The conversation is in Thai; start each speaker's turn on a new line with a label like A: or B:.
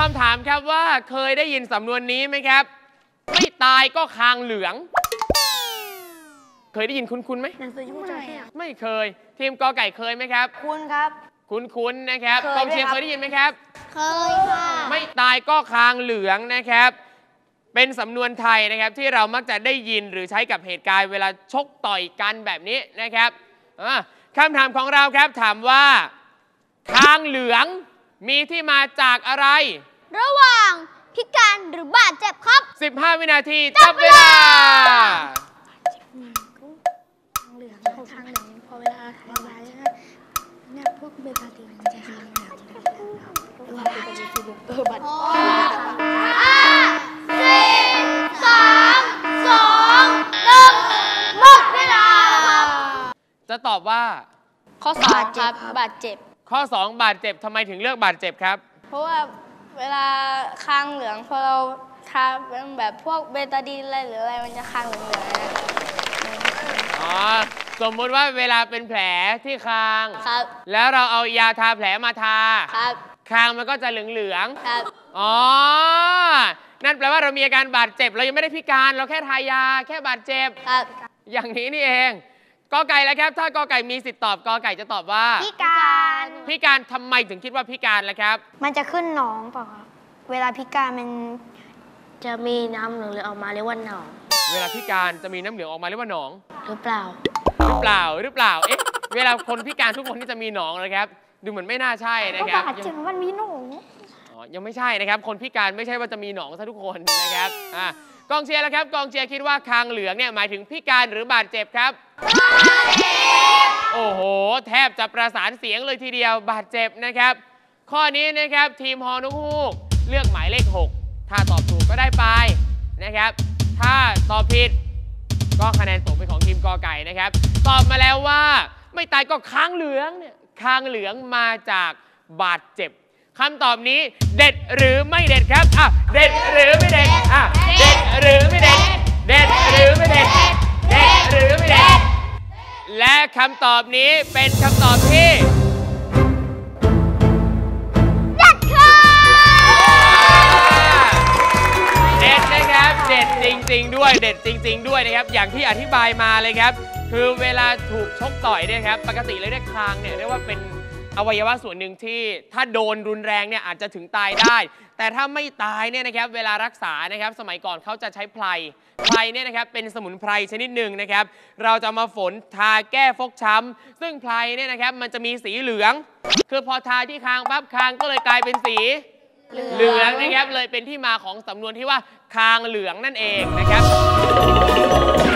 A: ครับว่าเคยได้ยินสำนวนนี้ไหมครับ ไม่ตายก็คางเหลือง เคยได้ยินคุ้นๆไหม
B: หนังสือยุคจระเข้อะ
A: ไม่เคย ทีมกอไก่เคยไหมครับ
B: คุณครับ
A: คุ้นๆนะครับ
B: เคย
A: กองเชียร์
B: ด้วยครับ
A: เคยได้ยินไหมครับ
B: เคยค่ะ
A: ไม่ตายก็คางเหลืองนะครับ เป็นสำนวนไทยนะครับที่เรามักจะได้ยินหรือใช้กับเหตุการณ์เวลาชกต่อยกันแบบนี้นะครับอะคำถามของเราครับถามว่า คางเหลือง มีที่มาจากอะไร
C: ระหว่างพิการหรือบาดเจ็บครับ
A: 15 วินาทีจับเวลา
B: ทางเหลืองเขาทางเหลืองพอเวลาถ่ายร้ายเนี่ยพวกเบตาดีนจะทางเหลืองว่าเป็นสีบุกเออบัตร
C: ห้าสี่สามสองหนึ่งหมดเวลาครับ
A: จะตอบว่า
D: ข้อสองครับบาดเจ็บ
A: ข้อ 2 บาดเจ็บทำไมถึงเลือกบาดเจ็บครับ
D: เพราะว่าเวลาคางเหลืองพอเราทาเป็นแบบพวกเบตาดีนอะไรหรืออะไรมันจะคางเหลืองๆนะ
A: อ๋อ สมมุติว่าเวลาเป็นแผลที่คาง
D: ครับ
A: แล้วเราเอายาทาแผลมาทา
D: ครับ
A: คางมันก็จะเหลือง
D: ครับ
A: ๆอ๋อ นั่นแปลว่าเรามีอาการบาดเจ็บ เรายังไม่ได้พิการ เราแค่ทายา แค่บาดเจ็บ
D: ครับ
A: อย่างนี้นี่เอง กอไก่แล้วครับ ถ้ากอไก่มีสิทธิ์ตอบกอไก่จะตอบว่า
C: พิการ
A: พิการทำไมถึงคิดว่าพิการแล้วครับ
B: มันจะขึ้นหนองเปล่าครับเวลาพิการมัน
D: จะมีน้ำเหลืองๆออกมาเรียกว่าหนอง
A: เวลาพิการจะมีน้ำเหลืองออกมาเรียกว่าหนอง
D: หรือเปล่า
A: หรือเปล่าหรือเปล่า เอ๊ะ เวลาคนพิการทุกคนที่จะมีหนองนะครับ ดูเหมือนไม่น่าใช่นะ
B: ก็
A: ครับ
B: บาดเจ็บมันมีหนอง
A: อ๋อยังไม่ใช่นะครับ คนพิการไม่ใช่ว่าจะมีหนองซะทุกคนนะครับอะ กองเชียร์แล้วครับ กองเชียร์คิดว่าคางเหลืองเนี่ยหมายถึงพิการหรือบาดเจ็บครับ โอ้โห แทบจะประสานเสียงเลยทีเดียวบาดเจ็บนะครับ ข้อนี้นะครับทีมฮอนุฮูกเลือกหมายเลข 6 ถ้าตอบถูกก็ได้ไปนะครับ ถ้าตอบผิดก็คะแนนตกเป็นของทีมกอไก่นะครับ ตอบมาแล้วว่าไม่ตายก็ค้างเหลืองเนี่ยค้างเหลืองมาจากบาดเจ็บคำตอบนี้เด็ดหรือไม่เด็ดครับอะเด็ดหรือไม่เด็ดอะ คำตอบนี้เป็นคำตอบที่เด็ดนะครับเด็ดจริง ๆ ด้วยเด็ดจริง ๆ ด้วยนะครับ อย่างที่อธิบายมาเลยครับ คือเวลาถูกชกต่อยเนี่ยครับ ปกติเลยได้คางเนี่ยเรียกว่าเป็น อวัยวะส่วนหนึ่งที่ถ้าโดนรุนแรงเนี่ยอาจจะถึงตายได้ แต่ถ้าไม่ตายเนี่ยนะครับเวลารักษานะครับสมัยก่อนเขาจะใช้ไพรไพรเนี่ยนะครับเป็นสมุนไพรชนิดหนึ่งนะครับ เราจะมาฝนทาแก้ฟกช้ำซึ่งไพรเนี่ยนะครับมันจะมีสีเหลือง คือพอทาที่คางปั๊บคางก็เลยกลายเป็นสีเหลืองนะครับเลยเป็นที่มาของสำนวนที่ว่าคางเหลืองนั่นเองนะครับ